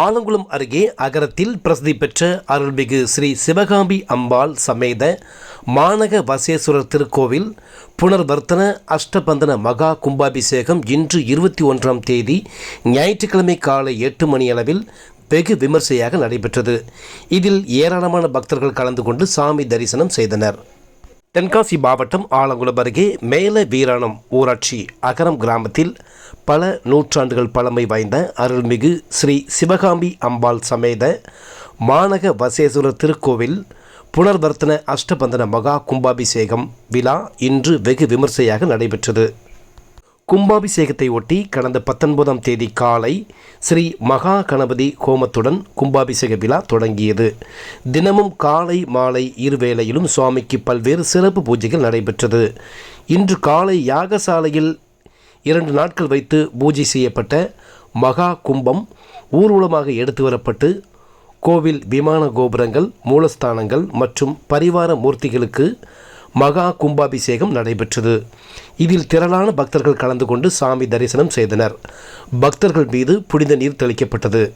ஆலங்குளம் அருகே அகரத்தில் பிரசித்தி பெற்ற அருள்மிகு ஸ்ரீ சிவகாம்பி அம்பாள் சமேத மாநக வசேஸ்வரர் திருக்கோவில் புனர்வர்த்தன அஷ்டபந்தன மகா கும்பாபிஷேகம் இன்று இருபத்தி ஒன்றாம் தேதி ஞாயிற்றுக்கிழமை காலை எட்டு மணியளவில் வெகு விமர்சையாக நடைபெற்றது. இதில் ஏராளமான பக்தர்கள் கலந்து கொண்டு சாமி தரிசனம் செய்தனர். தென்காசி மாவட்டம் ஆலங்குளம் அருகே மேல வீராணம் ஊராட்சி அகரம் கிராமத்தில் பல நூற்றாண்டுகள் பழமை வாய்ந்த அருள்மிகு ஸ்ரீ சிவகாம்பி அம்பாள் சமேத மாநக வசேஸ்வரர் திருக்கோவில் புனர்வர்த்தன அஷ்டபந்தன மகா கும்பாபிஷேகம் விழா இன்று வெகு விமர்சையாக நடைபெற்றது. கும்பாபிஷேகத்தை ஒட்டி கடந்த பத்தொன்பதாம் தேதி காலை ஸ்ரீ மகா கணபதி ஹோமத்துடன் கும்பாபிஷேக விழா தொடங்கியது. தினமும் காலை மாலை இருவேளையிலும் சுவாமிக்கு பல்வேறு சிறப்பு பூஜைகள் நடைபெற்றது. இன்று காலை யாகசாலையில் இரண்டு நாட்கள் வைத்து பூஜை செய்யப்பட்ட மகா கும்பம் ஊர்வலமாக எடுத்து வரப்பட்டு கோவில் விமான கோபுரங்கள் மூலஸ்தானங்கள் மற்றும் பரிவார மூர்த்திகளுக்கு மகா கும்பாபிஷேகம் நடைபெற்றது. இதில் திரளான பக்தர்கள் கலந்து கொண்டு சாமி தரிசனம் செய்தனர். பக்தர்கள் மீது புனித நீர் தெளிக்கப்பட்டது.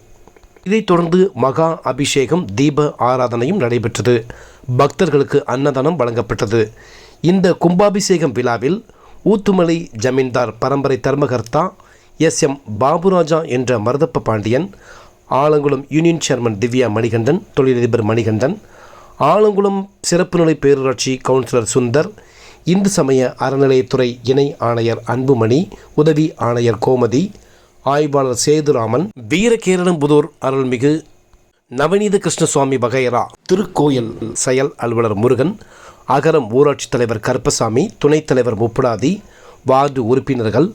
இதைத் தொடர்ந்து மகா அபிஷேகம் தீப ஆராதனையும் நடைபெற்றது. பக்தர்களுக்கு அன்னதானம் வழங்கப்பட்டது. இந்த கும்பாபிஷேகம் விழாவில் ஊத்துமலை ஜமீன்தார் பரம்பரை தர்மகர்த்தா எஸ். எம். பாபுராஜா என்ற மருதப்ப பாண்டியன் ஆலங்குளம் யூனியன் சேர்மன் திவ்யா மணிகண்டன் தொழிலதிபர் மணிகண்டன் ஆலங்குளம் சிறப்பு நிலை பேரூராட்சி கவுன்சிலர் சுந்தர் இந்து சமய அறநிலையத்துறை இணை ஆணையர் அன்புமணி உதவி ஆணையர் கோமதி ஆய்வாளர் சேதுராமன் வீரகேரளம்புதூர் அருள்மிகு நவநீத கிருஷ்ணசுவாமி வகையரா திருக்கோயில் செயல் அலுவலர் முருகன் அகரம் ஊராட்சித் தலைவர் கருப்பசாமி துணைத் தலைவர் முப்புடாதி வார்டு உறுப்பினர்கள்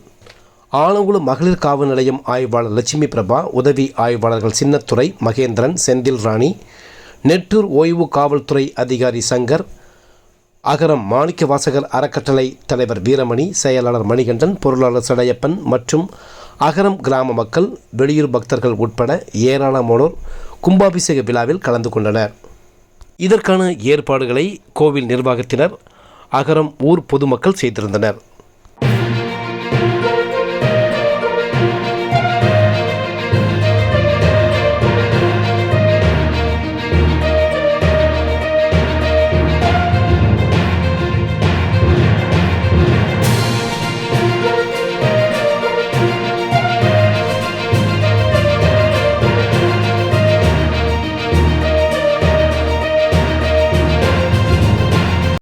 ஆலங்குளம் மகளிர் காவல் நிலையம் ஆய்வாளர் லட்சுமி பிரபா உதவி ஆய்வாளர்கள் சின்னத்துறை மகேந்திரன் செந்தில் ராணி நெட்டூர் ஓய்வு காவல்துறை அதிகாரி சங்கர் அகரம் மாணிக்க வாசகர் அறக்கட்டளை தலைவர் வீரமணி செயலாளர் மணிகண்டன் பொருளாளர் சடையப்பன் மற்றும் அகரம் கிராம மக்கள் வெளியூர் பக்தர்கள் உட்பட ஏராளமானோர் கும்பாபிஷேக விழாவில் கலந்து கொண்டனர். இதற்கான ஏற்பாடுகளை கோவில் நிர்வாகத்தினர் அகரம் ஊர் பொதுமக்கள் செய்திருந்தனர்.